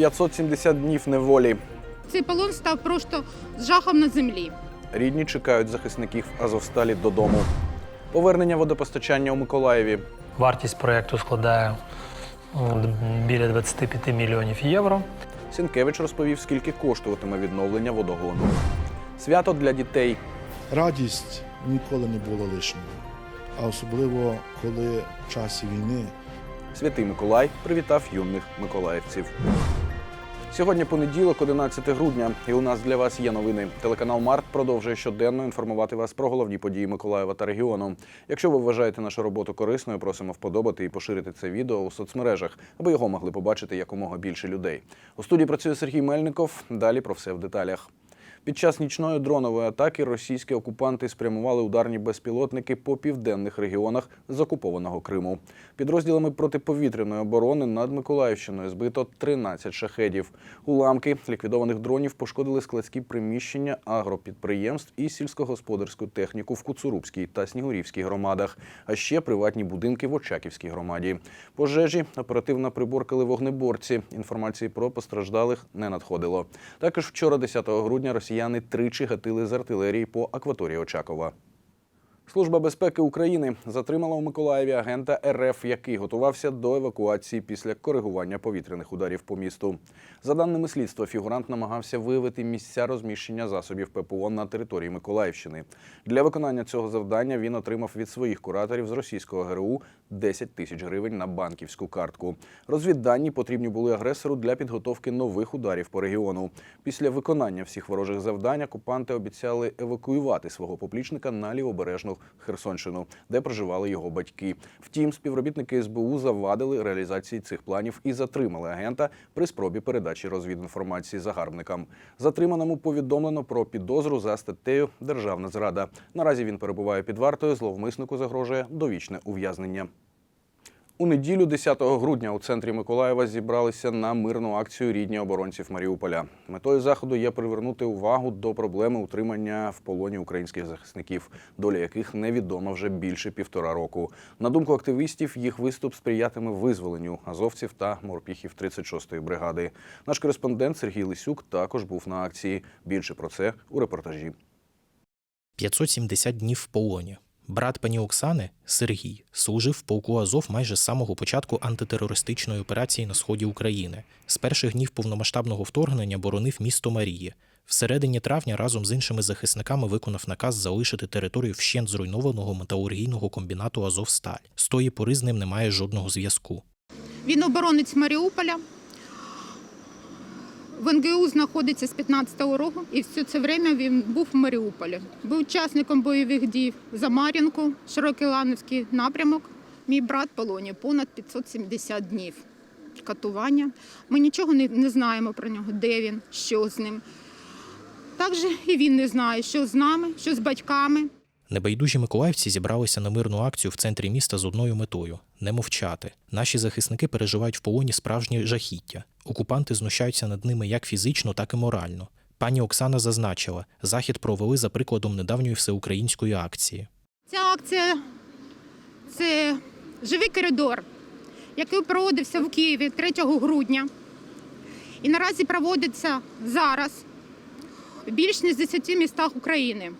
570 днів неволі. Цей полон став просто жахом на землі. Рідні чекають захисників Азовсталі додому. Повернення водопостачання у Миколаєві. Вартість проєкту складає біля 25 мільйонів євро. Сінкевич розповів, скільки коштуватиме відновлення водогону. Свято для дітей. Радість ніколи не була лишньою, а особливо коли в часі війни Святий Миколай привітав юних миколаївців. Сьогодні понеділок, 11 грудня, і у нас для вас є новини. Телеканал Март продовжує щоденно інформувати вас про головні події Миколаєва та регіону. Якщо ви вважаєте нашу роботу корисною, просимо вподобати і поширити це відео у соцмережах, аби його могли побачити якомога більше людей. У студії працює Сергій Мельников. Далі про все в деталях. Під час нічної дронової атаки російські окупанти спрямували ударні безпілотники по південних регіонах з окупованого Криму. Підрозділами протиповітряної оборони над Миколаївщиною збито 13 шахедів. Уламки ліквідованих дронів пошкодили складські приміщення агропідприємств і сільськогосподарську техніку в Куцурубській та Снігурівській громадах, а ще приватні будинки в Очаківській громаді. Пожежі оперативно приборкали вогнеборці. Інформації про постраждалих не надходило. Також вчора, 10 грудня, росіяни тричі гатили з артилерії по акваторії Очакова. Служба безпеки України затримала у Миколаєві агента РФ, який готувався до евакуації після коригування повітряних ударів по місту. За даними слідства, фігурант намагався виявити місця розміщення засобів ППО на території Миколаївщини. Для виконання цього завдання він отримав від своїх кураторів з російського ГРУ 10 тисяч гривень на банківську картку. Розвіддані потрібні були агресору для підготовки нових ударів по регіону. Після виконання всіх ворожих завдань окупанти обіцяли евакуювати свого поплічника на лівобережну Херсонщину, де проживали його батьки. Втім, співробітники СБУ завадили реалізації цих планів і затримали агента при спробі передачі розвідінформації загарбникам. Затриманому повідомлено про підозру за статтею Державна зрада. Наразі він перебуває під вартою. Зловмиснику загрожує довічне ув'язнення. У неділю, 10 грудня, у центрі Миколаєва зібралися на мирну акцію рідні оборонців Маріуполя. Метою заходу є привернути увагу до проблеми утримання в полоні українських захисників, доля яких невідома вже більше півтора року. На думку активістів, їх виступ сприятиме визволенню азовців та морпіхів 36-ї бригади. Наш кореспондент Сергій Лисюк також був на акції. Більше про це у репортажі. 570 днів в полоні. Брат пані Оксани Сергій служив в полку Азов майже з самого початку антитерористичної операції на сході України. З перших днів повномасштабного вторгнення боронив місто Марії. Всередині травня разом з іншими захисниками виконав наказ залишити територію вщент зруйнованого металургійного комбінату Азовсталь. З тої пори з ним немає жодного зв'язку. Він оборонець Маріуполя. В НГУ знаходиться з 15-го року, і все це время він був в Маріуполі. Був учасником бойових дій за Мар'їнку, Широкий Лановський напрямок. Мій брат в полоні понад 570 днів катування. Ми нічого не, не знаємо про нього, де він, що з ним. Також і він не знає, що з нами, що з батьками. Небайдужі миколаївці зібралися на мирну акцію в центрі міста з одною метою не мовчати. Наші захисники переживають в полоні справжнє жахіття. Окупанти знущаються над ними як фізично, так і морально. Пані Оксана зазначила, захід провели за прикладом недавньої всеукраїнської акції. Ця акція це живий коридор, який проводився в Києві 3 грудня. І наразі проводиться зараз в більш ніж 10 містах України.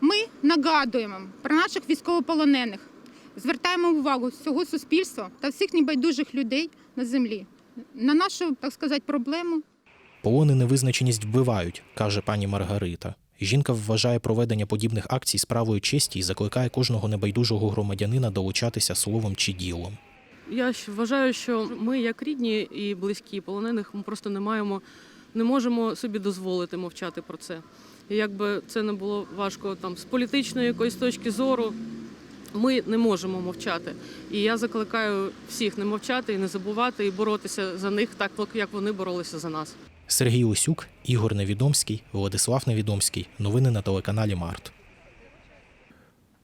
Ми нагадуємо про наших військовополонених, звертаємо увагу всього суспільства та всіх небайдужих людей на землі на нашу, так сказати, проблему Полони невизначеність вбивають, каже пані Маргарита. Жінка вважає проведення подібних акцій справою честі і закликає кожного небайдужого громадянина долучатися словом чи ділом. Я ж вважаю, що ми, як рідні і близькі полонених, ми просто не маємо, не можемо собі дозволити мовчати про це. І якби це не було важко там з політичної якоїсь точки зору, ми не можемо мовчати. І я закликаю всіх не мовчати і не забувати, і боротися за них так, як вони боролися за нас. Сергій Усюк, Ігор Невідомський, Владислав Невідомський. Новини на телеканалі Март.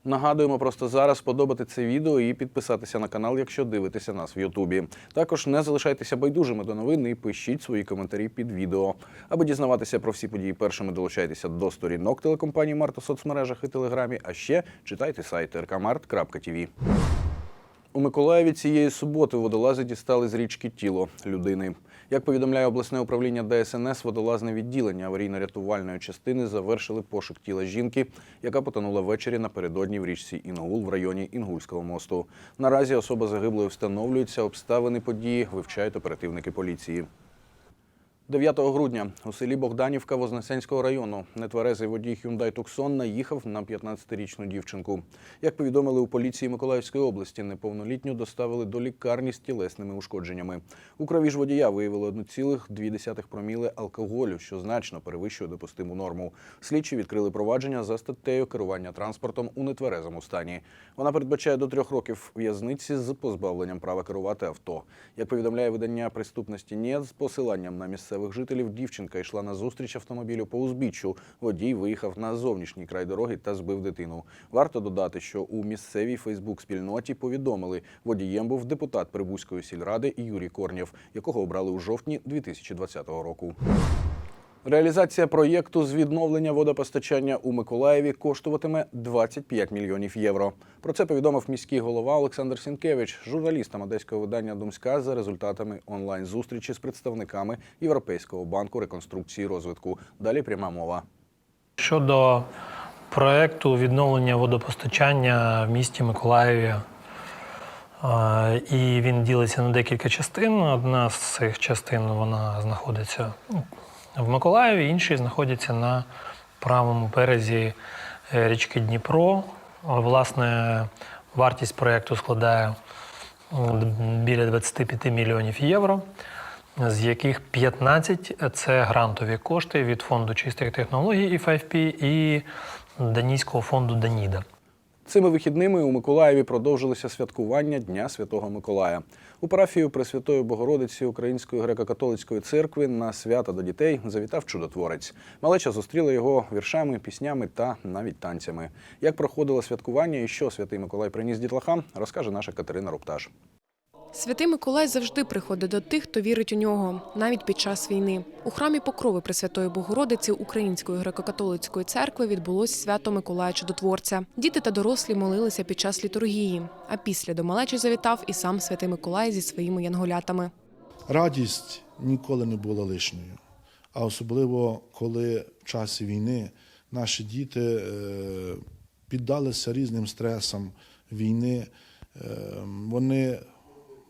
Нагадуємо просто зараз подобати це відео і підписатися на канал, якщо дивитеся нас в Ютубі. Також не залишайтеся байдужими до новин і пишіть свої коментарі під відео. Аби дізнаватися про всі події першими, долучайтеся до сторінок телекомпанії Март у соцмережах і телеграмі. А ще читайте сайт rkmart.tv. У Миколаєві цієї суботи водолази дістали з річки тіло людини. Як повідомляє обласне управління ДСНС, водолазне відділення аварійно-рятувальної частини завершили пошук тіла жінки, яка потонула ввечері напередодні в річці Інгул в районі Інгульського мосту. Наразі особа загиблої встановлюється, обставини події вивчають оперативники поліції. 9 грудня у селі Богданівка Вознесенського району нетверезий водій Hyundai Tucson наїхав на 15-річну дівчинку. Як повідомили у поліції Миколаївської області, неповнолітню доставили до лікарні з тілесними ушкодженнями. У крові ж водія виявили 1,2 проміли алкоголю, що значно перевищує допустиму норму. Слідчі відкрили провадження за статтею керування транспортом у нетверезому стані. Вона передбачає до трьох років в'язниці з позбавленням права керувати авто. Як повідомляє видання приступності НІЕД, з посиланням на місцевих жителів, дівчинка йшла на зустріч автомобілю по узбіччю. Водій виїхав на зовнішній край дороги та збив дитину. Варто додати, що у місцевій Фейсбук-спільноті повідомили, водієм був депутат Прибузької сільради Юрій Корнєв, якого обрали у жовтні 2020 року. Реалізація проєкту з відновлення водопостачання у Миколаєві коштуватиме 25 мільйонів євро. Про це повідомив міський голова Олександр Сінкевич, журналістам одеського видання Думська за результатами онлайн-зустрічі з представниками Європейського банку реконструкції і розвитку. Далі пряма мова. Щодо проекту відновлення водопостачання в місті Миколаєві, е, і він ділиться на декілька частин. Одна з цих частин вона знаходиться ну, в Миколаєві, інші знаходяться на правому березі е, річки Дніпро. Власне, вартість проекту складає біля 25 мільйонів євро з яких 15 – це грантові кошти від фонду чистих технологій І5P і данійського фонду Даніда. Цими вихідними у Миколаєві продовжилися святкування Дня Святого Миколая. У парафію Пресвятої Богородиці Української греко-католицької церкви на свята до дітей завітав чудотворець. Малеча зустріла його віршами, піснями та навіть танцями. Як проходило святкування і що святий Миколай приніс дітлахам, розкаже наша Катерина Рупташ. Святий Миколай завжди приходить до тих, хто вірить у нього, навіть під час війни. У храмі Покрови Пресвятої Богородиці Української греко-католицької церкви відбулось свято Миколая Чудотворця. Діти та дорослі молилися під час літургії. А після до малечі завітав і сам святий Миколай зі своїми янголятами. Радість ніколи не була лишньою. А особливо, коли в часі війни наші діти е, піддалися різним стресам війни, Е, вони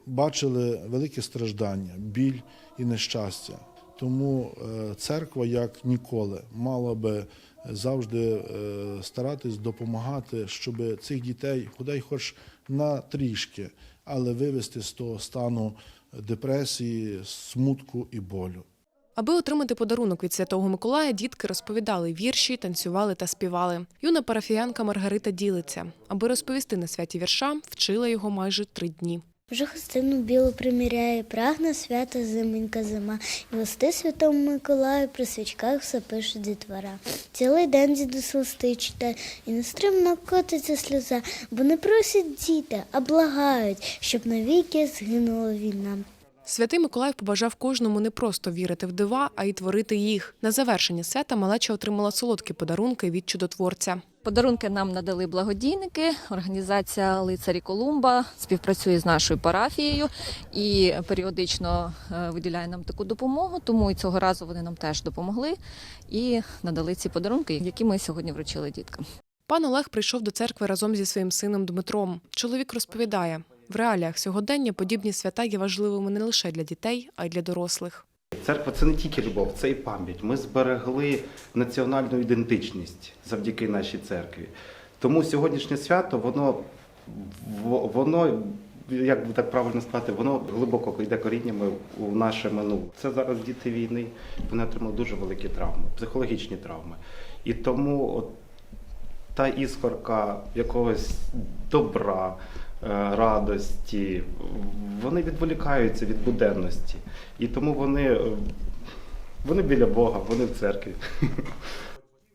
бачили велике страждання, біль і нещастя. Тому е, церква, як ніколи, мала би завжди е, старатись допомагати, щоб цих дітей, бодай хоч на трішки, але вивести з того стану депресії, смутку і болю. Аби отримати подарунок від святого Миколая, дітки розповідали вірші, танцювали та співали. Юна парафіянка Маргарита ділиться. Аби розповісти на святі вірша, вчила його майже три дні. Вже хустину білу приміряє, прагне свята зименька зима. І листи святому Миколаю при свічках все пише дітвора. Цілий день дідусь листи читає, і нестримно котиться сльоза, бо не просять діти, а благають, щоб навіки згинула війна. Святий Миколай побажав кожному не просто вірити в дива, а й творити їх. На завершення свята малеча отримала солодкі подарунки від чудотворця. Подарунки нам надали благодійники. Організація Лицарі Колумба співпрацює з нашою парафією і періодично е, виділяє нам таку допомогу. Тому і цього разу вони нам теж допомогли і надали ці подарунки, які ми сьогодні вручили діткам. Пан Олег прийшов до церкви разом зі своїм сином Дмитром. Чоловік розповідає, в реаліях сьогодення подібні свята є важливими не лише для дітей, а й для дорослих. Церква це не тільки любов, це і пам'ять. Ми зберегли національну ідентичність завдяки нашій церкві. Тому сьогоднішнє свято, воно, воно як би так правильно сказати, воно глибоко йде коріннями у наше минуле. Це зараз діти війни, вони отримали дуже великі травми, психологічні травми. І тому от та іскорка якогось добра, радості, вони відволікаються від буденності. І тому вони, е, вони біля Бога, вони в церкві.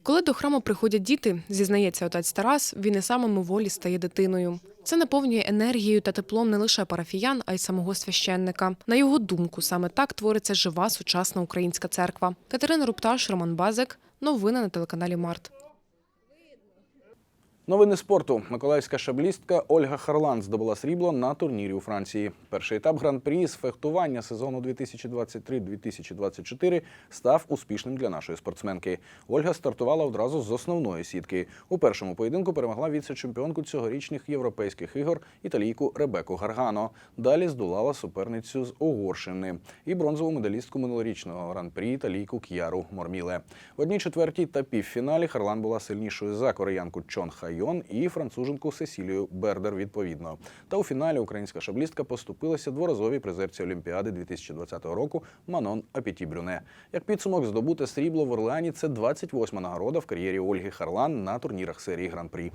Коли до храму приходять діти, зізнається отець Тарас, він і сам мимоволі стає дитиною. Це наповнює енергією та теплом не лише парафіян, а й самого священника. На його думку, саме так твориться жива сучасна українська церква. Катерина Рупташ, Роман Базик. Новини на телеканалі Март. Новини спорту. Миколаївська шаблістка Ольга Харлан здобула срібло на турнірі у Франції. Перший етап гран-прі з фехтування сезону 2023-2024 став успішним для нашої спортсменки. Ольга стартувала одразу з основної сітки. У першому поєдинку перемогла віце-чемпіонку цьогорічних європейських ігор італійку Ребеку Гаргано. Далі здолала суперницю з Угорщини і бронзову медалістку минулорічного гран-прі італійку К'яру Морміле. В одній четвертій та півфіналі Харлан була сильнішою за кореянку Чон Хайон і француженку Сесілію Бердер відповідно. Та у фіналі українська шаблістка поступилася дворазовій призерці Олімпіади 2020 року Манон Апітібрюне. Як підсумок, здобути срібло в Орлеані це 28-ма нагорода в кар'єрі Ольги Харлан на турнірах серії Гран-прі.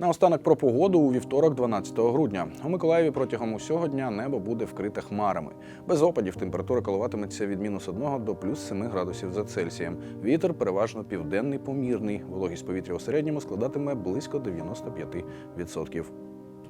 Наостанок про погоду у вівторок, 12 грудня. У Миколаєві протягом усього дня небо буде вкрите хмарами. Без опадів температура коливатиметься від мінус 1 до плюс 7 градусів за Цельсієм. Вітер переважно південний помірний. Вологість повітря у середньому складатиме близько 95%.